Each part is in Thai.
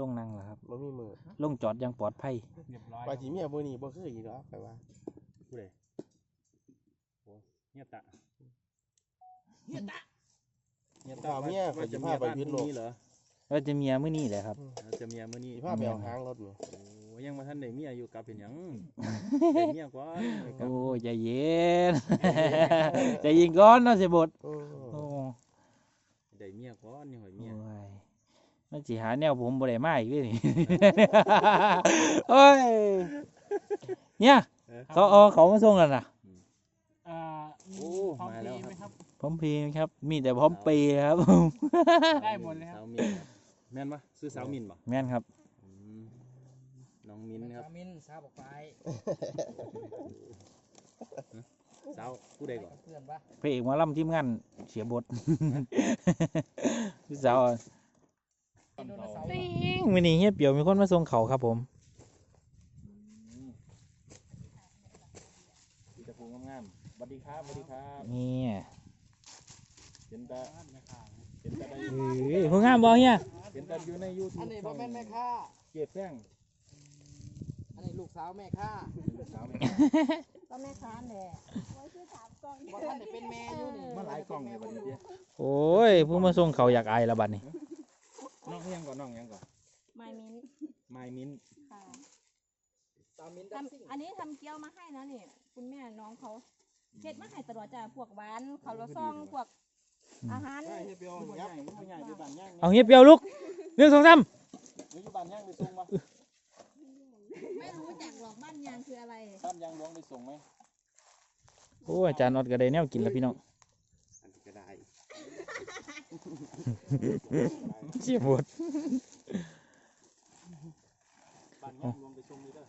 ลงนั่งเหรอครับ บ่มีมือลงจอดอยังปลอดภัย เรียบร้อยว่าสิเมียบ่นี่บ่คืออีกหรอกไปว่าผู้ใดโอ้เฮียตะเฮียตะว่าเมียก็สิพาไปพิษโลกนี้เหรอว่าจะเมียมื้อนี้แหละครับ เราจะเมียมื้อนี้สิพาไปเอาหางรถนี่โอ้ยังมาท่านได้เมียอยู่กลับเป็นหยังได้เมียกว่าได้กลับโอ้ยใจเย็น ใจเย็นก่อนเนาะเสียบดโอ้โอ้ได้เมียก่อนนี่หอยเมียย มันสิหาแนวผมบ่ได้มาอีกเลยนี่ โอ้ย เนี่ย เขาเอาเขามาส่งแล้วนะอ่ามีโอ้พร้อมมาเพแล้วย์คไหมรับครับ พร้อมเพรียงครับ มีแต่พร้อมเปย์ครับ ได้หมดเลยครับ สาวมินครับแม่นปะซื้อสาวมินปะแม่นครับ อืมน้องมินครับ มินซาบอกไปสาวผู้ใดก่อน เพื่อนปะพระเอกหมาล่ำทีมงานเสียบท พี่สาว ติงวันนี้เฮียเปียวมีคนมาส่งเขาครับผมมีต่ผู้งามๆสวัสดีครับสวัสดีครับนี่เห็นต่เห็นต่ได้เฮ้ยผู้งามบอเฮียเห็นต่อยู่ในยูทูบอันนี้พ่อแม่นแม่ค่าเกียรติแซงอันนี้ลูกสาวแม่ค่าลูกสาวแม่ค่าก็แม่ค้าแหละไว้ชื่อถามก่อนบ่ท่านได้เป็นแม่อยู่นี่มาหลายกล่องเลยบัดนี้เดียวโอ้ยผู้มาส่งเขาอยากอายละบัดนี้ น้องยังก่อนน้องยังก่อนไมมิ้นไมมินค่ะสาวมินดับซิ่งทำอันนี้ทำเกี๊ยวมาให้นะนี่คุณแม่น้องเขาเฮ็ดมาให้ตลอดจ้ะพวกหวานเขาวละซองพวกอาหารใช่เฮียเปียวผู้ใหญ่ผู้ใหญ่ไปบ้านย่างเอาเฮียเปียวลุกหนึ่งสองสามอยู่บ้านย่างไปส่งมาไม่รู้จักหรอกบ้านยางคืออะไรข้ามยางหลวงไปส่งไหมโอ้ยอาจารย์ออดก็ได้แนวกินแล้วพี่น้องอันนี้ก็ได้ เสียบทบ้านย่างหลวงไปส่งนี่เด้อ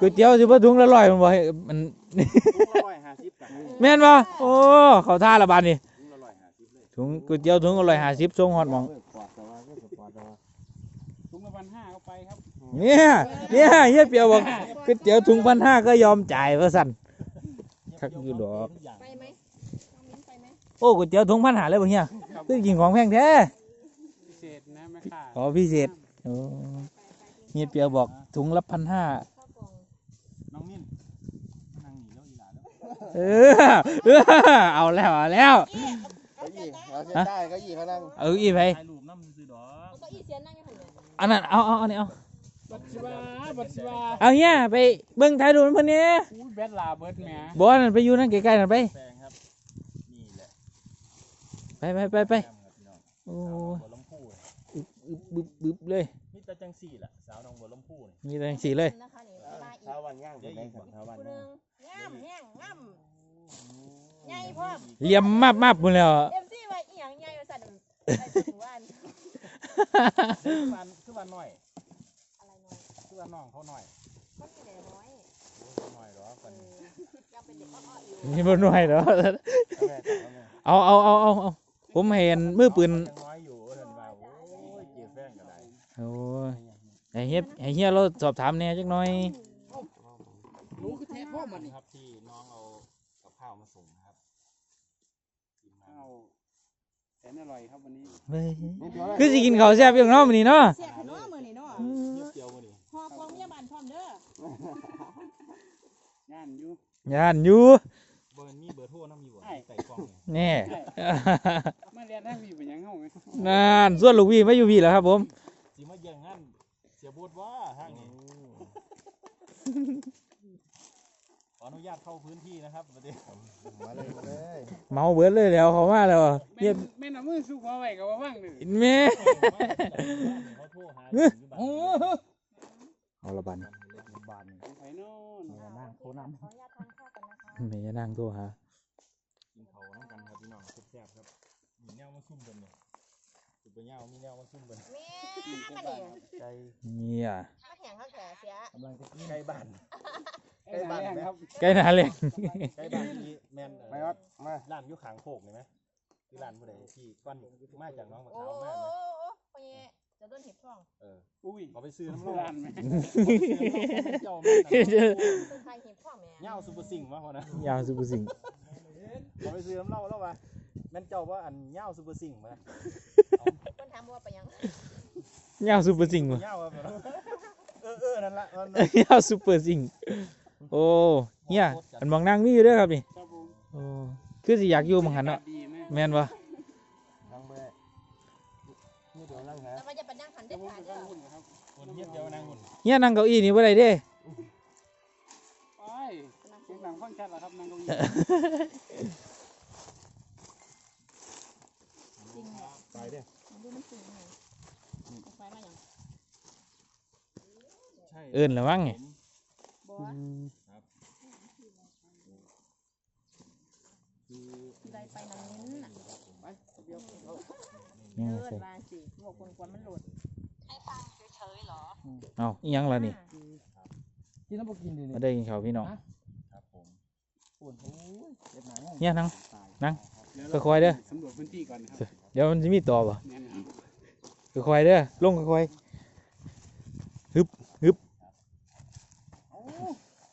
ก๋วยเตี๋ยวสิบ่ถุงละร้อยมันบ่ให้มันถุงละร้อยห้าสิบกันแม่นบ่โอ้เขาท่าละบาดนี่ถุงละร้อยห้าสิบเลยถุงก๋วยเตี๋ยวถุงละร้อยห้าสิบส่งฮอดหมองปอดแต่ว่าก็สปอร์ตแต่ว่าถุงละพันห้าเอาไปครับเนี่ยเนี่ยเฮียเปียวบอกก๋วยเตี๋ยวถุงพันห้าก็ยอมจ่ายว่าสั่นคักอยู่ดอกไปไหมน้องมิ้นไปไหม โอ้ก๋วยเตี๋ยวถุงพันหาเลยบ่เฮียคือกินของแพงแท้พิเศษนะแม่ค่าอ๋อพิเศษโอ้เฮียเปียวบอกถุงละพันห้าข้าวกล่องน้องมินนั่งหนีแล้วอีหลาแล้วเออเออเอาแล้วเอาแล้วเก้าอี้เราเส้นได้เก้าอี้เขานั่งเอาอีไปถ่ายรูปน้ำซื้อดอกเอาเก้าอี้เสียนั่งอยู่หั่นเลยอันนั้นเอาเอาอันนี้เอาบัตรชิวาบัตรชิวาเอาเฮียไปเบิ่งถ่ายรูปเพิ่นนี่อู้แบดลาเบิร์ดแหม่บ่นั่นไปอยู่นั่นใกล้ๆนั่นไป แปลงครับ นี่แหละ ไปไปไปไปแก้มครับพี่น้องโอ้สาวยหนองบัวลำพูนี่อึบบึบบึบเลยนี่ตาจังสี่ล่ะสาวหนองบัวลำพูนี่มีแต่จังสีเลยนะคะนี่มาอีกเช้าวันย่างเดี๋ยวได้อีกครับ่บท้าวันผู้หนี้นึงงามแห้งงามใหญ่พร้อมเหลี่ยมมาบมาบพุ่นแล้วเอ็มซีไว้อีหยังใหญ่ว่าสั่นไปถึงวันคือวันคือวันน้อยอะไรน้อยคือวันน้องเขาน้อยก็มีแต่น้อยโอ้เขาน้อยเหรอคนเอนี้อยังเป็นเด็กอ้อๆอยู่นี่บ่น้อยเนาะเอาแม่เอาแม่เอาเอาเอาเอาเอา ผมเห็นมือปืนยังน้อยอยู่เห็นว่าโอ้ยเกลียดแฟนก็ได้โอ้ยให้เฮียให้เฮียเราสอบถามแหน่จักหน่อยรู้คือแท้พ่อมันนี่ครับที่น้องเอากับข้าวมาส่งนะครับกินมาข้าวแสนอร่อยครับวันนี้เฮ้ยนี่เดี๋ยวคือสิกินข้าวแซ่บอย่างเนาะมื้อนี้เนาะเสียขนมมือนี่เนาะเงียบเดียวมาดิหอกองพยาบาลพร้อมเด้อย่านอยู่ ย่านอยู่ นี่ยแน่มาเรียนให้มีเป็นหยังเฮาไหมนั่นส่วนลูกพี่มาอยู่พี่แล้วครับ ผมสิมาแย่งงานเสียบูดว่าทางนี้ขออนุญาตเข้าพื้นที่นะครับประเดี๋ยวมาเลยมาเลยเมาเบิดเลยแล้วเขามาแล้วแม่เงียบนแม่นเอามือสุกมาไว้กับว่าว่างเลยแม่เขาโทรหาอยู่บ้านโอ้เอาละบันบ้าน ไปโน่นอ่านั่งโทรนำขออนุญาตทานข้าวกันนะคะ แม่จะนั่งโทรห แซ่บๆครับ มีแนวมาซุ่มกันเนี่ยสุดไปเงามีแนวมาซุ่มกันแม่มาเนี่ยไก่เนี่ยข้าวแข็งข้าวแข็งเสียกำลังจะกินไก่บ้านไอ้บ้านครับใกล้หนาเลยไก่บ้านที่แมนไปวัดมาร้านอยู่ขางโคกนี่ไหมคือร้านผู้ใดที่ก้อนมาจากน้องมะโอ้ขาวโหมากไหมโอ้โหจะโดนเห็บท้องเอออุ้ยเอาไปซื้อน้ำร้าร้านนไหมเจ้าแม่นคือใครเห็บท้องแม่เงาซุปเปอร์ซิงมาพอนะยาวสุภสิงเอาไปซื้อน้ำเหล้าแล้ววะ แม่นเจ้าว่าอันเงาซุปเปอร์ซิงมาคนถามว่าไปยังยาวซูเปอร์ซิงว่ะเงาครับเออเออนั่นละมันยาวซูเปอร์ซิงโอ้เนี่ยอันมองนั่งมีอยู่เด้อครับนี่ครับผมโอ้คือสิอยากอยู่มังหันเนาะดีนะแม่นบ่นั่งไปนี่เดี๋ยวนั่งหาแต่ว่าจะไปนั่งหันเด็ดขาดเด้อหุ่นครับคนเงียบเดียวนั่งหุ่นเนี่ยนั่งเก้าอี้นี่บ่ได้เด้ ไปเสียงดังฟังชัดแล้วครับนั่งเก้าอี้ จริง เนี่ยไปเด้อมันดูมันสูงไงไฟมาอย่างใช่เอิ้นละมั้งไงบ่อืมคือสิได้ไปนั่งนิ้นน่ะไปเดี๋ยวเอายังเดิไงนใส่มาสิบอกคนกวนมันหลุดเอ้าอีหยังล่ะนี่กินแล้วบ่กินดิมาได้กินข้าวพี่น้องครับผมปวดโอ้ยเจ็บหนังเนี่ยนั่งนั่งเดี๋ว ค่อยๆเด้อสำรวจพื้นที่ก่อนนะครับเดี๋ยวมันสิมีต่อบ่แน่นอนค่อยๆเด้อลงค่อย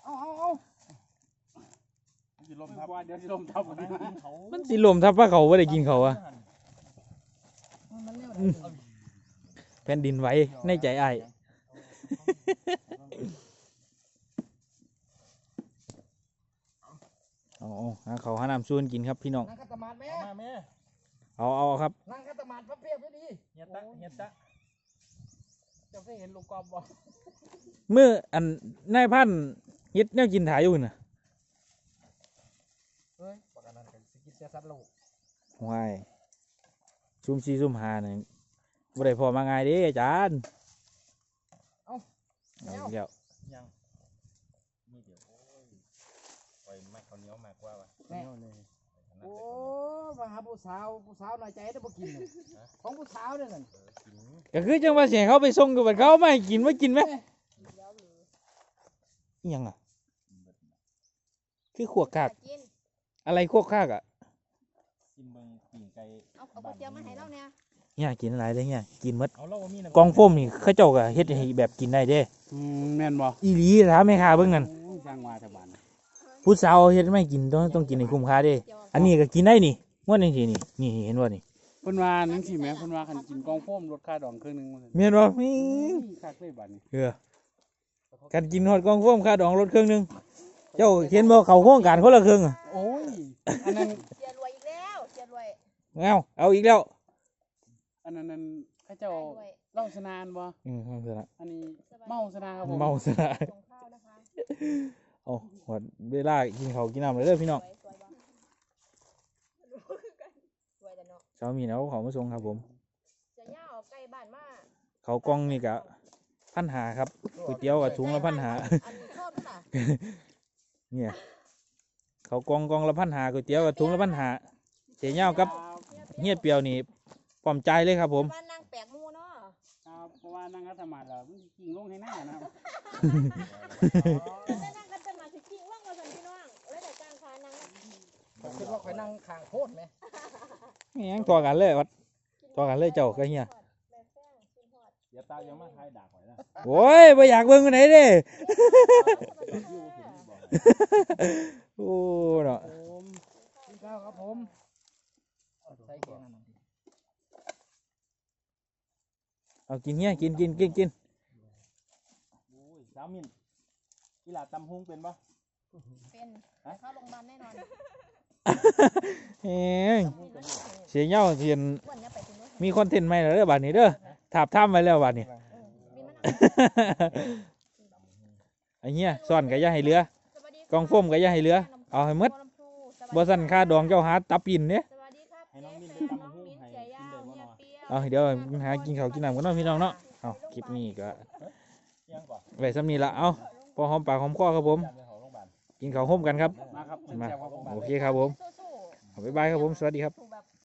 เอาเอาเอาสิลมไม่ทับว่าเดี๋ยวสิลมทับผมนั่งนะกินเขาๆมันสิลมทับว่าเขาบ่ได้กินเขาวอะมันเร็วอืมแผ่นดินไหวในใจอ้าย เอาเอาหาเขาวหาน้ำชวนกินครับพี่น้อง นั่งคัตมาดแม่เอามาแม่เอาเอาครับ นั่งคัตมาดพระเพียบไม่ดีเฮียตะเฮียตะจะเคยเห็นลูกกอล์ฟบ่เมื่ออันนายพันเฮ็ดแนวกินถ่ายอยู่น่ะเฮ้ยปากกันนั่นกันสิกินเสียสัตว์โลกวายซุ่มซีซุ่มหาเนี่ยบ่ได้พอมาง่ายเด้อาจารย์เอาอีกแล้วยังนี่เดี๋ยวโอ้ อยไม่เขาวเหนียวมากกว่าวะแม่โอ้มาหาผู้สาวผู้สาวหน่อยใจได้บ่กินน่ะของผู้สาวเนี่ยนั่นเออกินก็คือจังว่าเสียเขาไปส่งกับบัดเขาไม่กินไม่กินไหมอิหยังอะ คือขวกกากกิน อะไรขวกกากอะกินเบิ่งปิ่งไก่เอาเอาก๋วยเตี๋ยวมาให้เราเนี่ยเนี่ยกินอะไรได้เนี่ยกินหมดเอาเราว่ามีนะกองโฟมนี่เขาเจ้าก็เฮ็ดให้แบบกินได้เด้ อืมแม่นบ่อีหลีถามแม่ค้าเบิ่งนั่นโอ้ยสร้างว่าแถวบ้าน ผู้สาวเฮ็ดไม่กินต้องต้องกินให้คุ้มค่าเด้เดี๋ยวอันนี้ก็กินได้นี่ม่วนจังซี่นี่นี่เห็นบ่นี่เพิ่นว่านังสิแหม่เพิ่นว่าคันกินกองโฟมลดค่าดองครึ่งหนึงว่าซั่นแม่นบ่มีคักเลยบัดนี้เออการกินฮอดกองโฟมค่าดองลดครึ่งหนึงเจ้าเห็นบ่เข้าโครงการคนละครึ่งอะโอ้ยอันนั้นเสียรวยอีกแล้วเสียรวยเอาเอาอีกแล้วอันนั้นนั่นเขาเจ้าได้ด้วยเล่าสนานบ่อืมเอาซะละอันนี้เมาสนาครับผมเมาซะละ ส่งข้าวนะคะ เอาหอดเวลากินข้าวกินน้ำเลยเด้อพี่น้องสวยสวยบ่สวยแต่เนาะเช้ามีเอาของมาส่งครับผม จะย่าเอาใกลบ้านมาเขากล้องนี่กะพันหาครับก๋วยเตี๋ยวกับถุงละพันหา อันนี้ชอบน่ะเนี่ยเขากองกองละพันหาก๋วยเตี๋ยวกับถุงละพันหาเสียเง่ากับเฮียดเปียวนี่ปลอมใจเลยครับ ผม บ้านนางแปลกหมูเนาะครับเพราะว่านั่งคัตมาดแล้วมันกิ่งลงให้หน้านะครับ แต่นางกันจะมา ว่าข่อยนั่งข้างโพดไหมนี่ยังตัวกันเลยวัดต่อกันเลยเจ้าก็เหี้ยแบบแป้งกินทอดอย่าตายังมาทายด่าข่อยนะโอ้ยไม่อยากเบิ่งกันไหนเด้โอ้เนาะผมกินข้าวครับผมใส่แกงนั่นน่ะเอากินเฮียกินกินกินกินโอ้ยสาวมินกีฬาตำฮุงเป็นปะเป็นเข้าโรงพยาบาลแน่นอน เอ้ยเสียเงาเทียนวันนี้ไปถึงนู้นมีคอนเทนต์ใหม่แล้วเด้อบัดนี้เด้อถาบท่ามไว้แล้วบัดนี้มีมันไอ้เหี้ยซ่อนก็อย่าให้เหลือกองโฟมก็อย่าให้เหลือ เอาให้หมดบ่สั่นค่าดองเจ้าหาตับปินเด้สวัสดีครับให้น้องมินไปเจ๊ตำน้องฮุงมิ้นให้เสียกิยานวได้บ่เฮียเนาะเปียวเอาเดี๋ยวหากินข้าวกินน้ำกันเนาะพี่น้องเนาะเอาคลิปนี้ก็เที่ยงก่อนไว้สำนี้ละเอาพอหอมปากหอมคอครับผม กินข้าวห่มกันครับ มาครับมา แซ่บครับผม โอเคครับผม สู้ๆเอาบ๊ายบายครับผม สวัสดีครับถูก